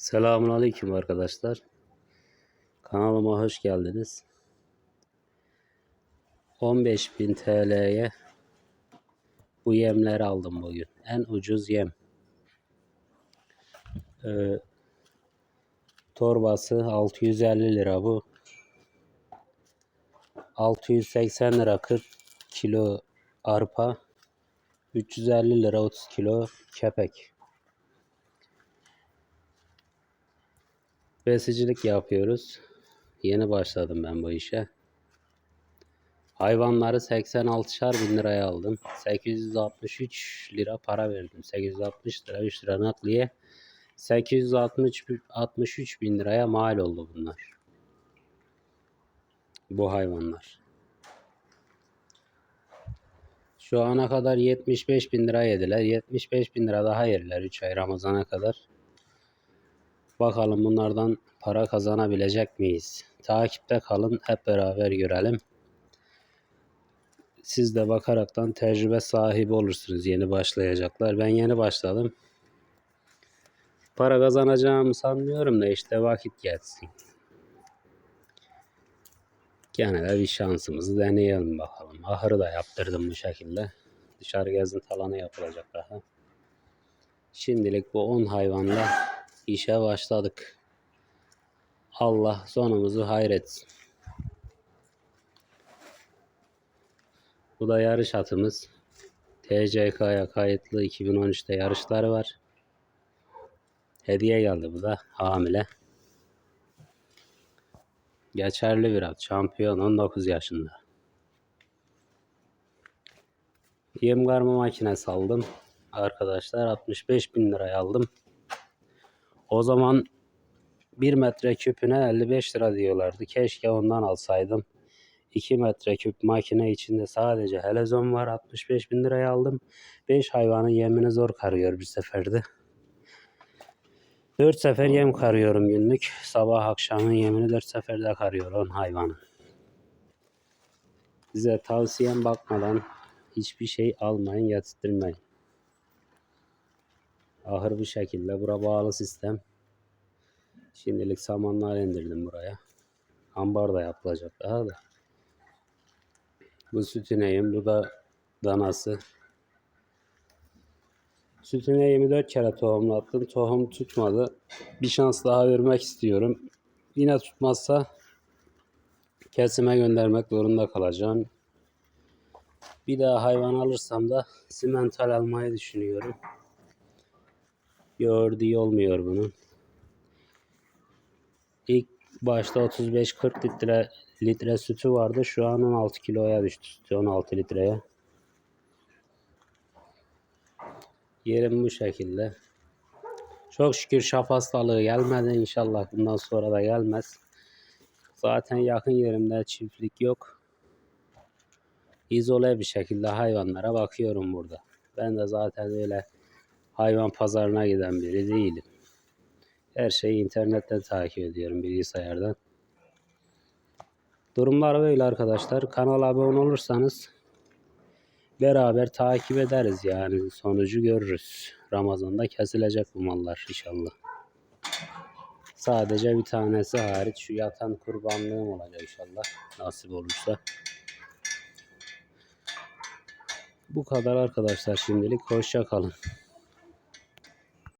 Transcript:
Selamun Aleyküm arkadaşlar. Kanalıma hoş geldiniz. 15.000 TL'ye bu yemleri aldım bugün. En ucuz yem. Ee, torbası 650 lira bu. 680 lira 40 kilo arpa. 350 lira 30 kilo kepek. Besicilik yapıyoruz. Yeni başladım ben bu işe. Hayvanları 86'şar bin liraya aldım. 863 lira para verdim. 860 lira 3 lira nakliye. 860 63 bin liraya mal oldu bunlar. Bu hayvanlar. Şu ana kadar 75 bin lira yediler. 75 bin lira daha yerler 3 ay Ramazan'a kadar. Bakalım bunlardan para kazanabilecek miyiz? Takipte kalın hep beraber görelim. Siz de bakaraktan tecrübe sahibi olursunuz yeni başlayacaklar. Ben yeni başladım. Para kazanacağımı sanmıyorum da işte vakit geçsin. Gene de bir şansımızı deneyelim bakalım. Ahırı da yaptırdım bu şekilde. Dışarı gezinti alanı yapılacak daha. Şimdilik bu 10 hayvanla işe başladık. Allah sonumuzu hayretsin. Bu da yarış atımız. TCK'ya kayıtlı 2013'te yarışları var. Hediye geldi bu da hamile. Geçerli bir at. Şampiyon 19 yaşında. Yem karma makinesi aldım. Arkadaşlar 65 bin liraya aldım. O zaman 1 metreküpüne 55 lira diyorlardı. Keşke ondan alsaydım. 2 metreküp makine içinde sadece helezon var. 65 bin liraya aldım. 5 hayvanın yemini zor karıyor bir seferde. 4 sefer yem karıyorum günlük. Sabah akşamın yemini 4 seferde karıyor 10 hayvanın. Size tavsiyem bakmadan hiçbir şey almayın, yatırmayın. Ahır bu şekilde. Bura bağlı sistem. Şimdilik samanlar indirdim buraya. Ambar da yapılacak daha da. Bu süt ineğim. Bu da danası. Süt ineğimi 4 kere tohumlattım. Tohum tutmadı. Bir şans daha vermek istiyorum. Yine tutmazsa kesime göndermek zorunda kalacağım. Bir daha hayvan alırsam da simental almayı düşünüyorum. Gördüğü olmuyor bunun. İlk başta 35-40 litre litre sütü vardı. Şu an 16 kiloya düştü sütü 16 litreye. Yerim bu şekilde. Çok şükür şaf hastalığı gelmedi. İnşallah bundan sonra da gelmez. Zaten yakın yerimde çiftlik yok. İzole bir şekilde hayvanlara bakıyorum burada. Ben de zaten öyle hayvan pazarına giden biri değilim. Her şeyi internetten takip ediyorum bilgisayardan. Durumlar böyle arkadaşlar. Kanala abone olursanız beraber takip ederiz yani sonucu görürüz. Ramazan'da kesilecek bu mallar inşallah. Sadece bir tanesi hariç şu yatan kurbanlığım olacak inşallah nasip olursa. Bu kadar arkadaşlar şimdilik hoşça kalın.